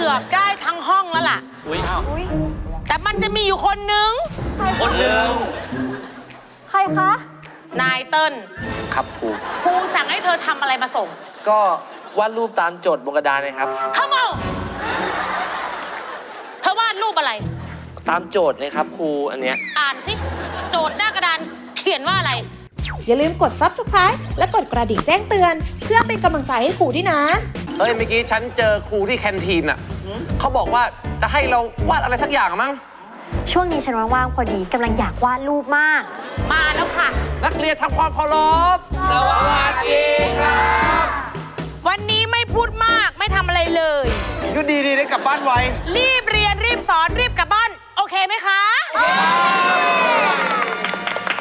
เกือบได้ทั้งห้องแล้วล่ะ อุ้ยอุ้ยแต่มันจะมีอยู่คนนึงใครคนหนึ่งใครคะ นายเติ้ลครับครูครูสั่งให้เธอทำอะไรมาส่ง ก็วาดรูปตามโจทย์บนกระดานนะครับ เข้ามาเธอวาดรูปอะไร ตามโจทย์เลยครับครูอันเนี้ย อ่านสิ โจทย์หน้ากระดานเขียนว่าอะไร อย่าลืมกด subscribe และกดกระดิ่งแจ้งเตือน เพื่อเป็นกำลังใจให้ครูด้วยนะ เฮ้ยเมื่อกี้ฉันเจอครูที่แคนทีนอะเขาบอกว่าจะให้เราวาดอะไรสักอย่างมั้งช่วงนี้ฉันว่างๆพอดีกำลังอยากวาดรูปมาก มาแล้วค่ะ นักเรียนทำความเคารพสวัสดีครับ วันนี้ไม่พูดมากไม่ทำอะไรเลยก็ดีดีได้กลับบ้านไว รีบเรียนรีบสอนรีบกลับบ้าน โอเคไหมคะ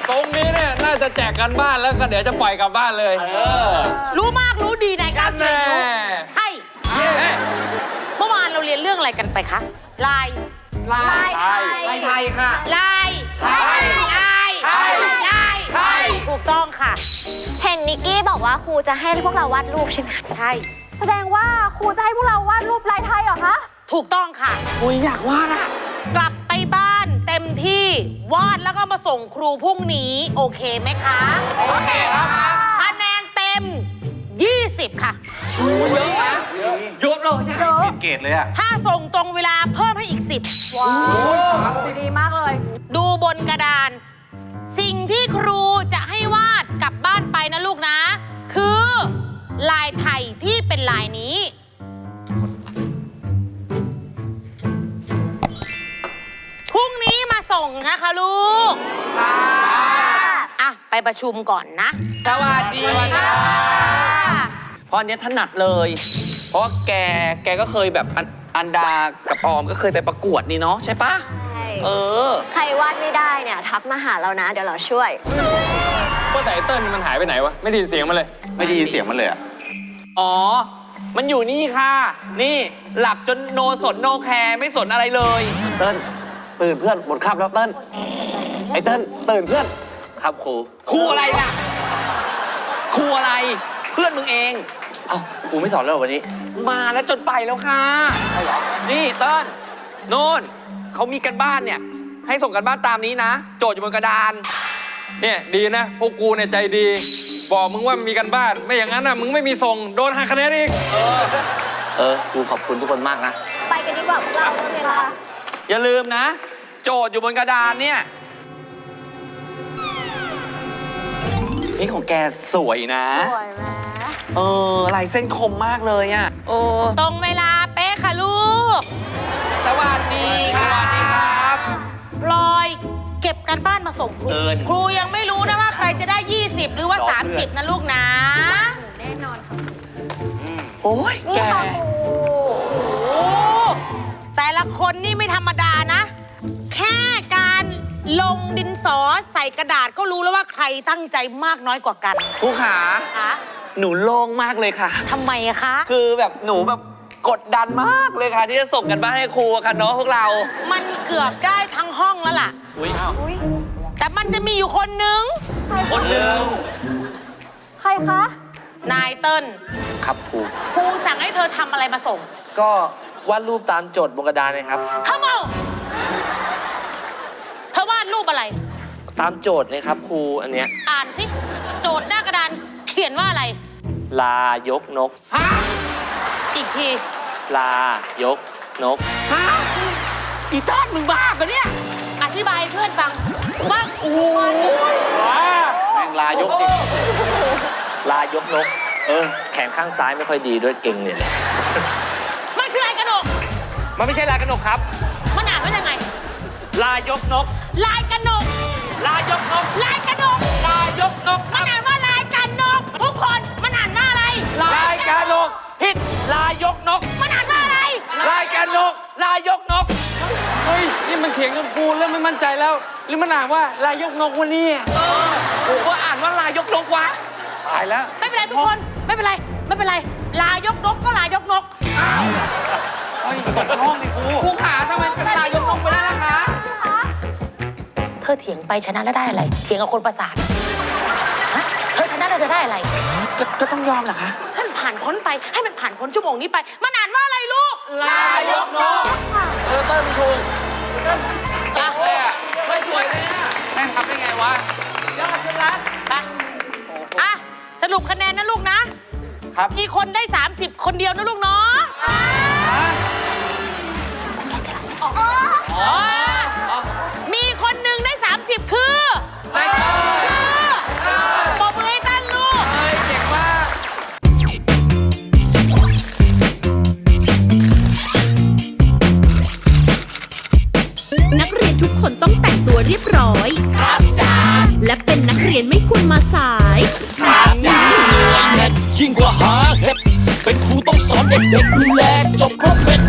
ตรงนี้เนี่ยน่าจะแจกกันบ้านแล้วก็เดี๋ยวจะปล่อยกลับบ้านเลยเออรู้มากรู้ดีนายก้าวจิรายุแน่ องอะไรกันไปคะลายลายไทยลายไทยค่ะลายไทยลายไทยลายไทยถูกต้องค่ะ เห็นนิกกี้บอกว่าครูจะให้พวกเราวาดรูปใช่ไหมคะใช่แสดงว่าครูจะให้พวกเราวาดรูปลายไทยเหรอคะถูกต้องค่ะอุ้ยอยากวาดอะกลับไปบ้านเต็มที่วาดแล้วก็มาส่งครูพรุ่งนี้ โอเคไหมคะ โอเคครับคะแนนเต็ม 20 ค่ะเยอะ เยอะเกรดเลยอะถ้าส่งตรงเวลาเพิ่มให้อีกว้าวดีมากเลย10ดูบนกระดาน สิ่งที่ครูจะให้วาดกลับบ้านไปนะลูกนะ คือ ลายไทยที่เป็นลายนี้ พรุ่งนี้มาส่งนะคะลูกอะ ไปประชุมก่อนนะ สวัสดีครับเพราะอันเนี้ยถนัดเลย เพราะว่าแกแกก็เคยแบบอันอันดากับออมก็เคยไปประกวดนี่เนาะใช่ปะเออใครวาดไม่ได้เนี่ย ทักมาหาเรานะ เดี๋ยวเราช่วยว่าแต่ไอ้เติ้ลมันหายไปไหนวะ ไม่ได้ยินเสียงมันเลย ไม่ได้ยินเสียงมันเลยอะ อ๋อ มันอยู่นี่ค่ะ นี่หลับจนโนสนโนแคร์ไม่สนอะไรเลย เติ้ลตื่นเพื่อนหมดคาบแล้วเติ้ลไอ้เติ้ลตื่นเพื่อน ครับครูครูอะไรล่ะครูอะไร เพื่อนมึงเอง เอ้าครูไม่สอนแล้วเหรอวันนี้ มาแล้วจนไปแล้วค่ะ นี่เติ้ลโน่นเขามีกันบ้านเนี่ย ให้ส่งกันบ้านตามนี้นะ โจทย์อยู่บนกระดาน เนี่ยดีนะ พวกกูเนี่ยใจดี บอกมึงว่ามีกันบ้าน ไม่อย่างนั้นน่ะมึงไม่มีส่งโดนหักคะแนนอีก เออครูขอบคุณทุกคนมากนะ ไปกันดีกว่าพวกเราเวลาอย่าลืมนะ โจทย์อยู่บนกระดานเนี่ย นี่ของแกสวยนะ สวยไหม เออลายเส้นคมมากเลยอะโอ้ตรงเวลาเป๊ะค่ะลูก สวัสดีค่ะสวัสดีครับ พลอยเก็บกันบ้านมาส่งครู เอิญ ครูยังไม่รู้นะว่าใครจะได้ 20 หรือว่ารอเพื่อน30 นะลูกนะ แน่นอนค่ะโอ้ยนี่แกค่ะครูโอ้แต่ละคนนี่ไม่ธรรมดานะ แค่การลงดินสอใส่กระดาษก็รู้แล้วว่าใครตั้งใจมากน้อยกว่ากัน ครูขา คะ หนูโล่งมากเลยค่ะ ทำไมอะคะ คือแบบหนูแบบกดดันมากเลยค่ะ ที่จะส่งกันบ้านให้ครูอะค่ะเนาะพวกเรา มันเกือบได้ทั้งห้องแล้วล่ะ อุ้ยอุ้ยแต่มันจะมีอยู่คนนึง ใครคนหนึ่งใครคะนายเติ้ลครับครู ครูสั่งให้เธอทำอะไรมาส่งก็วาดรูปตามโจทย์บนกระดานนะครับ เข้ามาเธอวาดรูปอะไร ตามโจทย์เลยครับครูอันเนี้ย อ่านสิ โจทย์หน้ากระดานเขียนว่าอะไร ลายกนกอีกทีลายกนก ฮะอีต้านมึงบ้าปะเนี่ยอธิบายให้เพื่อนฟังว่าโอ้ยแม่งลายกดิลายกนก เออ แขนข้างซ้ายไม่ค่อยดีด้วยเก่งเนี่ยแหละมันคือลายกระหนก มันไม่ใช่ลายกระนกครับ มันอ่านว่ายังไง ลายกนก ลายกระหนก ลายกนก ลายกระหนกลายกนกมันอ่านว่า ลายกานกผิดลายกนก มันอ่านว่าอะไร ลายกานกลายกนก เฮ้ย นี่มันเถียงกับกูเริ่มไม่มั่นใจแล้ว หรือมันอ่านว่าลายยกนกวะเนี่ยกูก็อ่านว่าลายยกนกวะตายแล้ว ไม่เป็นไรทุกคน ไม่เป็นไร ไม่เป็นไร ลายกนกก็ลายกนกเฮ้ยกดห้องดิครูครูขาทำไมเป็นลายยกนกไปได้ล่ะคะ เธอเถียงไปชนะแล้วได้อะไร เถียงกับคนประสาท จะได้อะไรก็ต้องยอมเหรอคะ ให้มันผ่านพ้นไป ให้มันผ่านพ้นชั่วโมงนี้ไป มันอ่านว่าอะไรลูกลายกเติ้ลถูกอะไม่สวยเลยอะแม่งทำได้ไงวะยอดจังละไปอะ สรุปคะแนนนะลูกนะ ครับมีคนได้ 30 คนเดียวนะลูกเนาะ ครับจ้าและเป็นนักเรียนไม่ควรมาสายยิ่งกว่าหาเห็ดเป็นครูต้องสอนเด็กๆดูแลจบครบเป็นเสร็จย่า